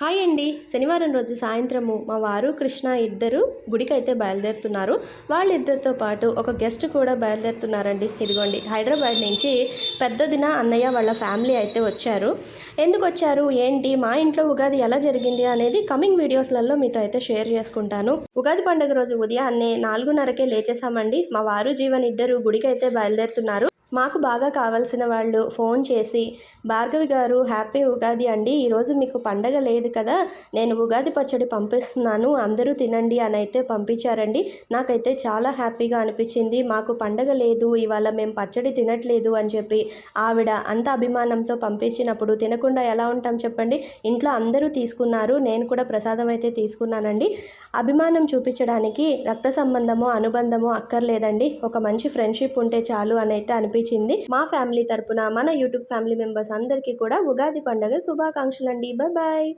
Hi అండి. శనివారం రోజు సాయంత్రము మా వారు కృష్ణ ఇద్దరు గుడికి అయితే బయలుదేరుతున్నారు. వాళ్ళిద్దరితో పాటు ఒక గెస్ట్ కూడా బయలుదేరుతున్నారండి. ఇదిగోండి హైదరాబాద్ నుంచి పెద్దదిన అన్నయ్య వాళ్ళ ఫ్యామిలీ అయితే వచ్చారు. ఎందుకు వచ్చారు ఏంటి? మా ఇంట్లో ఉగాది ఎలా జరిగింది అనేది కమింగ్ వీడియోస్లలో మీతో అయితే షేర్ చేసుకుంటాను. ఉగాది పండుగ రోజు ఉదయాన్నే నాలుగున్నరకే లేచేసామండి మా వారు జీవన్ ఇద్దరు గుడికి అయితే బయలుదేరుతున్నారు. మాకు బాగా కావాల్సిన వాళ్ళు ఫోన్ చేసి భార్గవి గారు హ్యాపీ ఉగాది అండి ఈరోజు మీకు పండగ లేదు కదా నేను ఉగాది పచ్చడి పంపిస్తున్నాను అందరూ తినండి అని అయితే పంపించారండి. నాకైతే చాలా హ్యాపీగా అనిపించింది మాకు పండగ లేదు ఇవాళ మేము పచ్చడి తినట్లేదు అని చెప్పి ఆవిడ అంత అభిమానంతో పంపించినప్పుడు తినకుండా ఎలా ఉంటాం చెప్పండి? ఇంట్లో అందరూ తీసుకున్నారు నేను కూడా ప్రసాదం అయితే తీసుకున్నానండి. అభిమానం చూపించడానికి రక్త సంబంధమో అనుబంధమో అక్కర్లేదండి ఒక మంచి ఫ్రెండ్షిప్ ఉంటే చాలు అని అయితే అనిపించింది. మా ఫ్యామిలీ తరపున మన యూట్యూబ్ ఫ్యామిలీ మెంబర్స్ అందరికీ కూడా ఉగాది పండుగ శుభాకాంక్షలు అండి బాయ్